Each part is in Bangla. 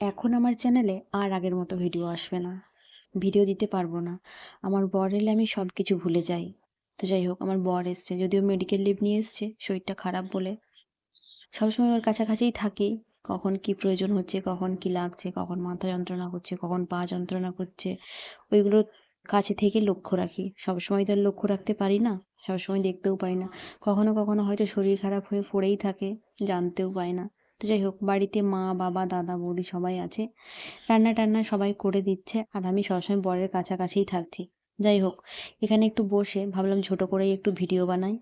এখন আমার চ্যানেলে আর আগের মতো ভিডিও আসবে না। ভিডিও দিতে পারব না। আমার বর এলে আমি সব কিছু ভুলে যাই। তো যাই হোক, আমার বর এসছে। যদিও মেডিকেল লিভ নিয়ে এসছে, শরীরটা খারাপ বলে। সবসময় ওর কাছাকাছিই থাকি। কখন কি প্রয়োজন হচ্ছে, কখন কি লাগছে, কখন মাথা যন্ত্রণা করছে, কখন পা যন্ত্রণা করছে, ওইগুলো কাছে থেকে লক্ষ্য রাখি। সবসময় তো আর লক্ষ্য রাখতে পারি না, সবসময় দেখতেও পারি না। কখনো কখনো হয়তো শরীর খারাপ হয়ে পড়েই থাকে, জানতেও পাই না। যাই হোক, বাড়িতে মা, বাবা, দাদা, বৌদি সবাই আছে। রান্না টান্না সবাই করে দিচ্ছে আর আমি সবসময় বরের কাছাকাছিই থাকছি। যাই হোক, এখানে একটু বসে ভাবলাম ছোট করেই একটু ভিডিও বানাই।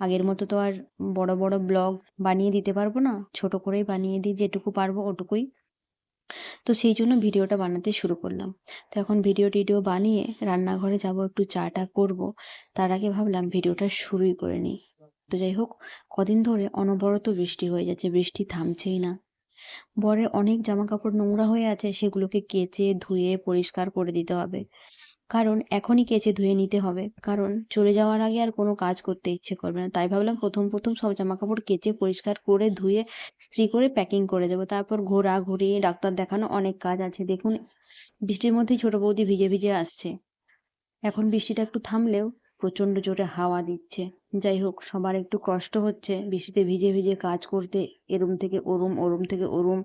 আগের মতো তো আর বড় বড় ব্লগ বানিয়ে দিতে পারব না, ছোট করেই বানিয়ে দিই, যেটুকু পারব ওটুকুই। তো সেই জন্য ভিডিওটা বানাতে শুরু করলাম। তো এখন ভিডিও টিডিও বানিয়ে রান্নাঘরে যাব, একটু চাটা করব। তার আগে ভাবলাম ভিডিওটা শুরুই করে নিই। তো যাই হোক, কদিন ধরে অনবরত বৃষ্টি হয়ে যাচ্ছে, বৃষ্টি থামছেই না। বরের অনেক জামা কাপড় নোংরা হয়ে আছে, সেগুলোকে কেচে, ধুয়ে, পরিষ্কার করে দিতে হবে। কারণ এখনই কেচে, ধুয়ে নিতে হবে। কারণ চলে যাওয়ার আগে আর কোনো কাজ করতে ইচ্ছে করবে না। তাই ভাবলাম প্রথম প্রথম সব জামা কাপড় কেচে, পরিষ্কার করে, ধুয়ে, ইস্ত্রি করে প্যাকিং করে দেবো। তারপর ঘোরা ঘোরাঘুরি ডাক্তার দেখানো অনেক কাজ আছে। দেখুন, বৃষ্টির মধ্যেই ছোট বৌদি ভিজে ভিজে আসছে। এখন বৃষ্টিটা একটু থামলেও প্রচণ্ড জোরে হাওয়া দিচ্ছে। যাই হোক, সবার একটু কষ্ট হচ্ছে। বৃষ্টিতে ভিজে ভিজে কাজ করতে এরুম থেকে ওরুম ওরুম থেকে ওরুম।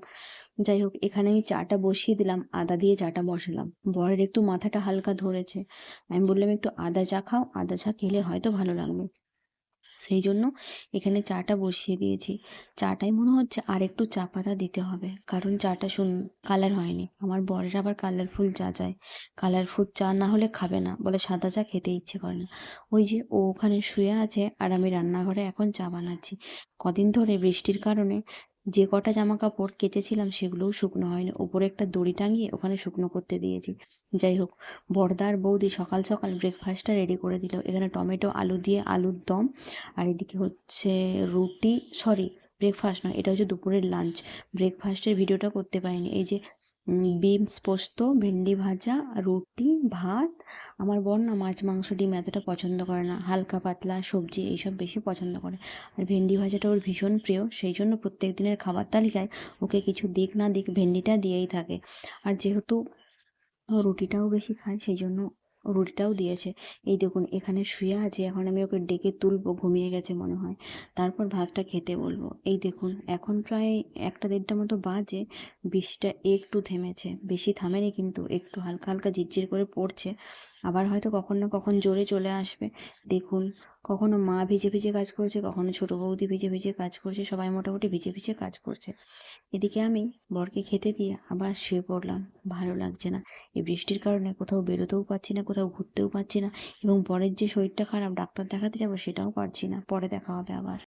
যাই হোক, এখানে আমি চাটা বসিয়ে দিলাম, আদা দিয়ে চাটা বসালাম। বরের একটু মাথাটা হালকা ধরেছে। আমি বললাম, একটু আদা চা খাও, আদা চা খেলে হয়তো ভালো লাগবে। সেই জন্য এখানে চাটা বসিয়ে দিয়েছি। চাটাই মনে হচ্ছে আর একটু চা পাতা দিতে হবে। কারণ চাটা শুন কালার হয়নি। আমার বরের আবার কালারফুল চা চায়। কালারফুল চা না হলে খাবে না। বলে সাদা চা খেতে ইচ্ছে করে না। ওই যে ও ওখানে শুয়ে আছে আর আমি রান্নাঘরে এখন চা বানাচ্ছি। কদিন ধরে বৃষ্টির কারণে যে কটা জামা কাপড় কেটেছিলাম সেগুলোও শুকনো হয়নি। ওপরে একটা দড়ি টাঙিয়ে ওখানে শুকনো করতে দিয়েছি। যাই হোক বর্দার বৌদি সকাল সকাল ব্রেকফাস্টটা রেডি করে দিল। এখানে টমেটো, আলু দিয়ে আলুর দম আর এদিকে হচ্ছে রুটি সরি ব্রেকফাস্ট নয়, এটা হচ্ছে দুপুরের লাঞ্চ ব্রেকফাস্টের ভিডিওটা করতে পারিনি। এই যে বিনস পোস্ত, ভেন্ডি ভাজা, রুটি, ভাত। আমার বোন না মাছ, মাংস, ডিম এতটা পছন্দ করে না। হালকা, পাতলা, সবজি এইসব বেশি পছন্দ করে। আর ভেন্ডি ভাজাটা ওর ভীষণ প্রিয়। সেই জন্য প্রত্যেক দিনের খাবার তালিকায় ওকে কিছু দিক না দিক ভেন্ডিটা দিয়েই থাকে। আর যেহেতু রুটিটাও বেশি খায়, সেই জন্য রুটিটাও দিয়েছে। এই দেখুন, এখানে শুয়ে আছে, এখন আমি ওকে ডেকে তুলবো, ঘুমিয়ে গেছে মনে হয়। তারপর ভাতটা খেতে বলব। এই দেখুন, এখন প্রায় একটা দেড়টা মতো বাজে, বৃষ্টিটা একটু থেমেছে। বেশি থামেনি কিন্তু, একটু হালকা হালকা ঝিরঝির করে পড়ছে। আবার হয়তো কখন না কখন জোরে চলে আসবে। দেখুন, কখনো মা ভিজে ভিজে কাজ করছে, কখনো ছোটো বৌদি ভিজে ভিজে কাজ করছে, সবাই মোটামুটি ভিজে ভিজে কাজ করছে। এদিকে আমি বরকে খেতে দিয়ে আবার শুয়ে পড়লাম, ভালো লাগছে না। এই বৃষ্টির কারণে কোথাও বেরোতেও পারছি না, কোথাও ঘুরতেও পারছি না এবং বরের যে শরীরটা খারাপ, ডাক্তার দেখাতে যাব সেটাও পারছি না। পরে দেখা হবে আবার।